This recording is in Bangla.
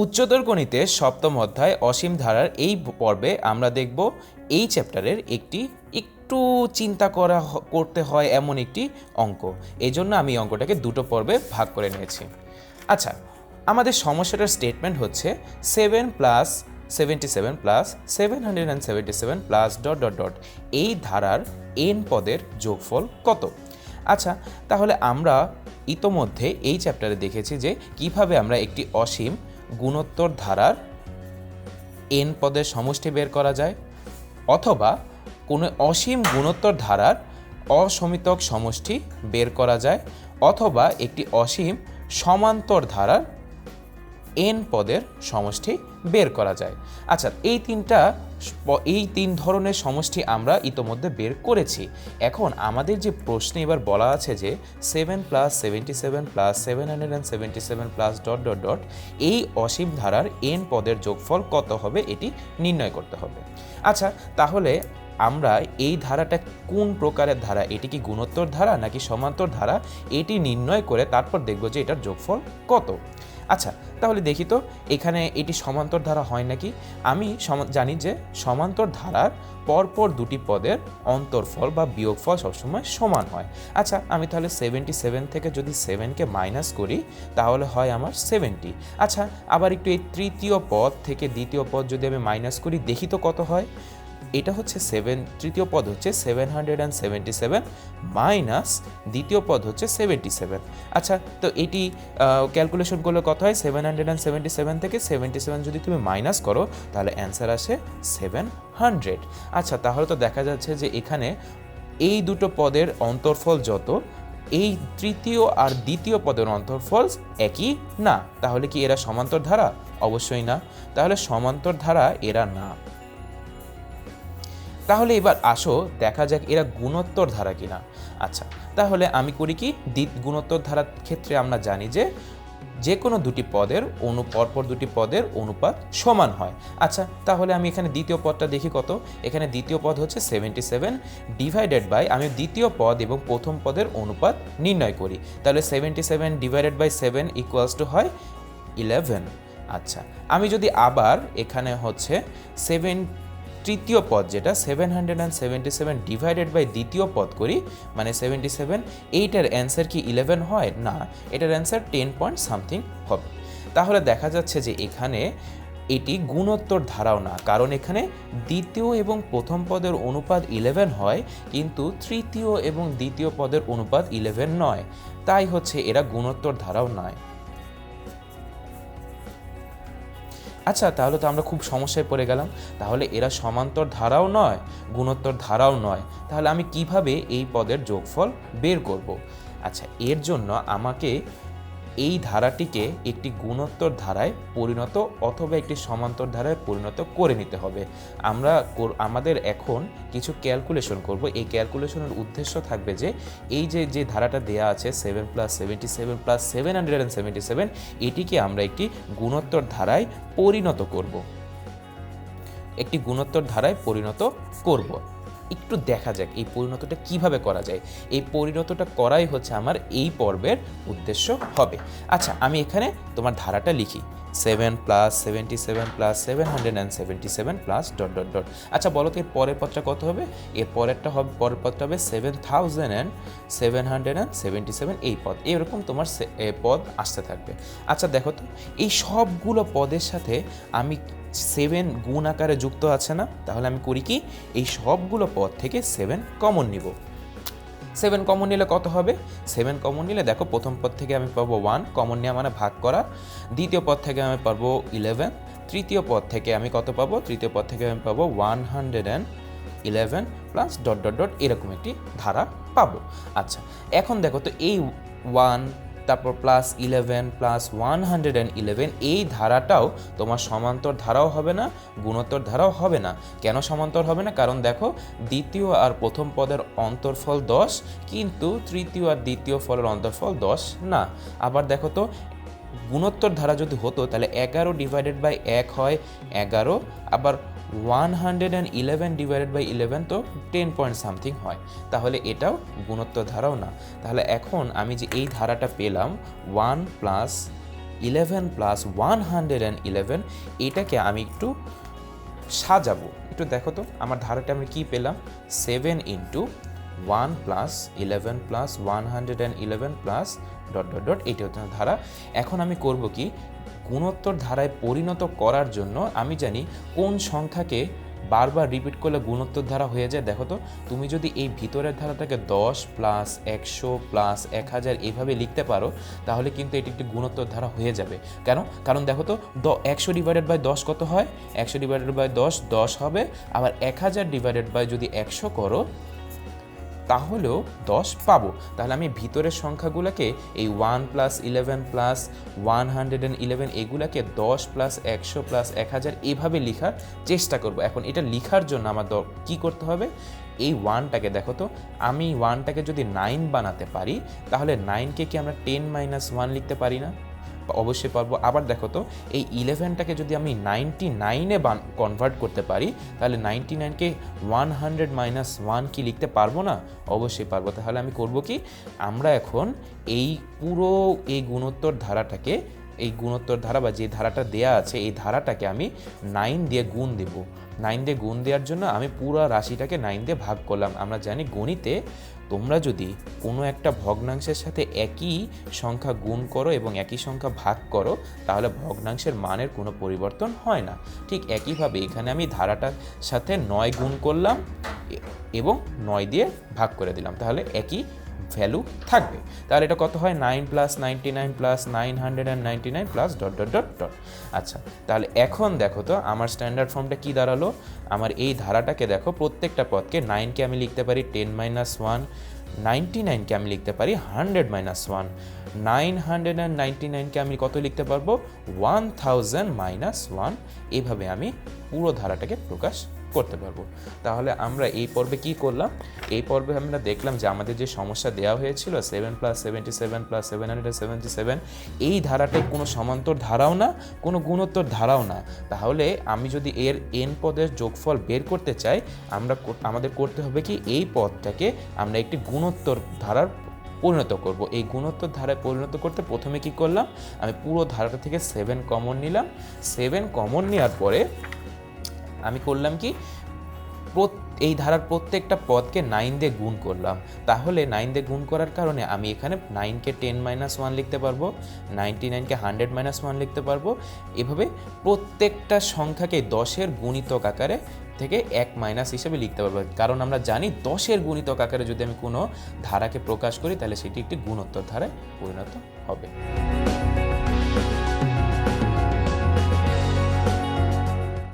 উচ্চতর গণিতে সপ্তম অধ্যায় অসীম ধারার এই পর্বে আমরা দেখব এই চ্যাপ্টারের একটি একটু চিন্তা করা করতে হয় এমন একটি অঙ্ক। এই জন্য আমি অঙ্কটাকে দুটো পর্বে ভাগ করে নিয়েছি। আচ্ছা আমাদের সমস্যাটার স্টেটমেন্ট হচ্ছে seven plus seventy seven plus seven hundred and seventy seven plus dot dot dot এই ধারার এন পদের যোগফল কত? আচ্ছা তাহলে আমরা ইতোমধ্যে এই চ্যাপ্টারে দেখেছি যে কীভাবে আমরা একটি অসীম গুণোত্তর ধারার এন পদের সমষ্টি বের করা যায়, অথবা কোনো অসীম গুণোত্তর ধারার অসমিতক সমষ্টি বের করা যায়, অথবা একটি অসীম সমান্তর ধারার এন পদের সমষ্টি বের করা যায়। আচ্ছা এই তিনটা এই তিন ধরনের সমষ্টি আমরা ইতোমধ্যে বের করেছি। এখন আমাদের যে প্রশ্নে এবার বলা আছে যে seven plus seventy seven plus seven hundred and seventy seven plus dot dot dot এই অসীম ধারার এন পদের যোগফল কত হবে এটি নির্ণয় করতে হবে। আচ্ছা তাহলে আমরা এই ধারাটা কোন প্রকারের ধারা? এটি কি গুণোত্তর ধারা নাকি সমান্তর ধারা? এটি নির্ণয় করে তারপর দেখব যে এটার যোগফল কত। আচ্ছা তাহলে দেখি তো, এখানে এটি সমান্তর ধারা হয় নাকি? আমি জানি যে সমান্তর ধারার পরপর দুটি পদের অন্তরফল বা বিয়োগফল সবসময় সমান হয়। আচ্ছা আমি তাহলে সেভেন্টি সেভেন থেকে যদি সেভেনকে মাইনাস করি, তাহলে হয় আমার সেভেন্টি আচ্ছা আবার একটু এই তৃতীয় পদ থেকে দ্বিতীয় পদ যদি আমি মাইনাস করি, দেখি তো কত হয়। এটা হচ্ছে সেভেন তৃতীয় পদ হচ্ছে seven hundred and seventy seven minus দ্বিতীয় পদ হচ্ছে সেভেন্টি সেভেন আচ্ছা তো এটি ক্যালকুলেশন করলে কত হয়? Seven hundred and seventy seven থেকে সেভেন্টি সেভেন যদি তুমি মাইনাস করো, তাহলে অ্যান্সার আসে সেভেন হান্ড্রেড আচ্ছা তাহলে তো দেখা যাচ্ছে যে এখানে এই দুটো পদের অন্তর্ফল যত, এই তৃতীয় আর দ্বিতীয় পদের অন্তর্ফল একই না। তাহলে কি এরা সমান্তর ধারা অবশ্যই না। তাহলে সমান্তর ধারা এরা না। তাহলে এবার আসো, দেখা যাক এরা গুণোত্তর ধারা কিনা। আচ্ছা তাহলে আমি করি কি? দ্বিত গুণোত্তর ধারার ক্ষেত্রে আমরা জানি যে যে কোনো দুটি পদের অনু, পরপর দুটি পদের অনুপাত সমান হয়। আচ্ছা তাহলে আমি এখানে দ্বিতীয় পদটা দেখি কত? এখানে দ্বিতীয় পদ হচ্ছে সেভেন্টি সেভেন ডিভাইডেড বাই আমি দ্বিতীয় পদ এবং প্রথম পদের অনুপাত নির্ণয় করি। তাহলে seventy seven divided by seven equals to হয় ইলেভেন আচ্ছা আমি যদি আবার এখানে হচ্ছে সেভেন তৃতীয় পদ যেটা seven hundred and seventy seven divided by দ্বিতীয় পদ করি মানে সেভেন্টি সেভেন এইটার অ্যান্সার কি ইলেভেন হয়? না, এটার অ্যান্সার টেন পয়েন্ট সামথিং হবে। তাহলে দেখা যাচ্ছে যে এখানে এটি গুণোত্তর ধারাও না, কারণ এখানে দ্বিতীয় এবং প্রথম পদের অনুপাত ইলেভেন হয়, কিন্তু তৃতীয় এবং দ্বিতীয় পদের অনুপাত ইলেভেন নয়। তাই হচ্ছে এরা গুণোত্তর ধারাও নয়। আচ্ছা তাহলে তো আমরা খুব সমস্যায় পড়ে গেলাম। তাহলে এরা সমান্তর ধারাও নয়, গুণোত্তর ধারাও নয়। তাহলে আমি কীভাবে এই পদের যোগফল বের করব? আচ্ছা এর জন্য আমাকে এই ধারাটিকে একটি গুণোত্তর ধারায় পরিণত অথবা একটি সমান্তর ধারায় পরিণত করে নিতে হবে। আমরা আমাদের এখন কিছু ক্যালকুলেশন করব। এই ক্যালকুলেশনের উদ্দেশ্য থাকবে যে, এই যে যে ধারাটা দেয়া আছে seven plus seventy seven plus seven hundred and seventy seven এটিকে আমরা একটি গুণোত্তর ধারায় পরিণত করব। একটি গুণোত্তর ধারায় পরিণত করব। একটু দেখা যাক এই পরিণতটা কীভাবে করা যায়। এই পরিণতটা করাই হচ্ছে আমার এই পর্বের উদ্দেশ্য হবে। আচ্ছা আমি এখানে তোমার ধারাটা লিখি। Seven plus seventy seven plus seven hundred and seventy seven plus dot dot dot আচ্ছা বলো তো এর পরের পদটা কত হবে? এর পরেরটা হবে, পরের পদটা হবে seven thousand and seven hundred and seventy seven এই পদ। এরকম তোমার পদ আসতে থাকবে। আচ্ছা দেখো তো, এই সবগুলো পদের সাথে আমি সেভেন গুণ আকারে যুক্ত আছে না, তাহলে আমি করি কি, এই সবগুলো পদ থেকে সেভেন কমন নিব। সেভেন কমন নিলে কত হবে? সেভেন কমন নিলে দেখো প্রথম পদ থেকে আমি পাবো ওয়ান কমন নিয়ে মানে ভাগ করা। দ্বিতীয় পদ থেকে আমি পাবো ইলেভেন তৃতীয় পদ থেকে আমি কত পাবো? তৃতীয় পদ থেকে আমি পাবো one hundred and eleven plus dot dot dot এরকম একটি ধারা পাবো। আচ্ছা এখন দেখো তো এই ওয়ান তারপর plus eleven plus one hundred and eleven এই ধারাটাও তোমার সমান্তর ধারাও হবে না, গুণোত্তর ধারাও হবে না। কেন সমান্তর হবে না? কারণ দেখো, দ্বিতীয় আর প্রথম পদের অন্তর্ফল দশ, কিন্তু তৃতীয় আর দ্বিতীয় ফলের অন্তর্ফল দশ না। আবার দেখো তো, গুণোত্তর ধারা যদি হতো, তাহলে এগারো ডিভাইডেড বাই এক হয় এগারো, আবার one hundred and eleven divided by eleven তো টেন পয়েন্ট সামথিং হয়। তাহলে এটাও গুণোত্তর ধারাও না। তাহলে এখন আমি যে এই ধারাটা পেলাম one plus eleven plus one hundred and eleven এটাকে আমি একটু সাজাবো। একটু দেখো তো, আমার ধারাটা আমি কী পেলাম? Seven into one plus eleven plus one hundred and eleven plus dot dot dot এইটা হচ্ছে ধারা। এখন আমি করব কি? গুণোত্তর ধারায় পরিণত করার জন্য আমি জানি কোন সংখ্যাকে বারবার রিপিট করলে গুণোত্তর ধারা হয়ে যায়। দেখো তো, তুমি যদি এই ভিতরের ধারাটাকে দশ প্লাস একশো প্লাস এক হাজার এভাবে লিখতে পারো, তাহলে কিন্তু এটি একটি গুণোত্তর ধারা হয়ে যাবে। কেন? কারণ দেখো তো, দ, একশো ডিভাইডেড বাই দশ কত হয়? একশো ডিভাইডেড বাই দশ দশ হবে। আবার এক হাজার ডিভাইডেড বাই যদি একশো করো তাহলেও দশ পাবো। তাহলে আমি ভিতরের সংখ্যাগুলোকে এই one plus eleven plus one hundred and eleven এগুলোকে দশ প্লাস একশো প্লাস এক হাজার এভাবে লেখার চেষ্টা করব। এখন এটা লেখার জন্য আমার কী করতে হবে? এই ওয়ানটাকে দেখো তো, আমি ওয়ানটাকে যদি নাইন বানাতে পারি, তাহলে নাইনকে কি আমরা টেন মাইনাস ওয়ান লিখতে পারি না? অবশ্যই পারব। আবার দেখো তো, এই ইলেভেনটাকে যদি আমি নাইনটি নাইনে কনভার্ট করতে পারি, তাহলে নাইনটি নাইনকে ওয়ান হান্ড্রেড মাইনাস ওয়ান কি লিখতে পারব না? অবশ্যই পারব। তাহলে আমি করব কি? আমরা এখন এই পুরো এই গুণোত্তর ধারাটাকে এই গুণোত্তর ধারা বা যে ধারাটা দেয়া আছে, এই ধারাটাকে আমি নাইন দিয়ে গুণ দেব। নাইন দিয়ে গুণ দেওয়ার জন্য আমি পুরো রাশিটাকে নাইন দিয়ে ভাগ করলাম। আমরা জানি গণিতে তোমরা যদি কোনো একটা ভগ্নাংশের সাথে একই সংখ্যা গুণ করো এবং একই সংখ্যা ভাগ করো, তাহলে ভগ্নাংশের মানের কোনো পরিবর্তন হয় না। ঠিক একইভাবে এখানে আমি ধারাটার সাথে নয় গুণ করলাম এবং নয় দিয়ে ভাগ করে দিলাম। তাহলে একই ভ্যালু থাকবে। তাহলে এটা কত হয়? Nine plus ninety nine plus nine hundred and ninety nine plus dot dot dot dot আচ্ছা তাহলে এখন দেখো তো আমার স্ট্যান্ডার্ড ফর্মটা কী দাঁড়াল? আমার এই ধারাটাকে দেখো, প্রত্যেকটা পদকে নাইনকে আমি লিখতে পারি টেন মাইনাস ওয়ান নাইনটি নাইনকে আমি লিখতে পারি hundred minus one nine hundred and ninety নাইনকে আমি কত লিখতে পারব? ওয়ান থাউজেন্ড মাইনাস ওয়ান এইভাবে আমি পুরো ধারাটাকে প্রকাশ করতে পারব। তাহলে আমরা এই পর্বে কি করলাম? এই পর্বে আমরা দেখলাম যে আমাদের যে সমস্যা দেওয়া হয়েছিল seven plus seventy seven plus seven hundred seventy seven এই ধারাটায় কোনো সমান্তর ধারাও না, কোনো গুণোত্তর ধারাও না। তাহলে আমি যদি এর এন পদের যোগফল বের করতে চাই, আমরা আমাদের করতে হবে কি, এই পদটাকে আমরা একটি গুণোত্তর ধারার পরিণত করব। এই গুণোত্তর ধারায় পরিণত করতে প্রথমে কি করলাম? আমি পুরো ধারাটা থেকে সেভেন কমন নিলাম। সেভেন কমন নেওয়ার পরে আমি করলাম কি? এই ধারার প্রত্যেকটা পদকে নাইন দিয়ে গুণ করলাম। তাহলে নাইন দিয়ে গুণ করার কারণে আমি এখানে নাইনকে টেন মাইনাস ওয়ান লিখতে পারব নাইনটি নাইনকে হান্ড্রেড মাইনাস ওয়ান লিখতে পারব। এভাবে প্রত্যেকটা সংখ্যাকে দশের গুণিতক আকারে থেকে এক মাইনাস হিসেবে লিখতে পারব। কারণ আমরা জানি দশের গুণিতক আকারে যদি আমি কোনো ধারাকে প্রকাশ করি, তাহলে সেটি একটি গুণোত্তর ধারায় পরিণত হবে।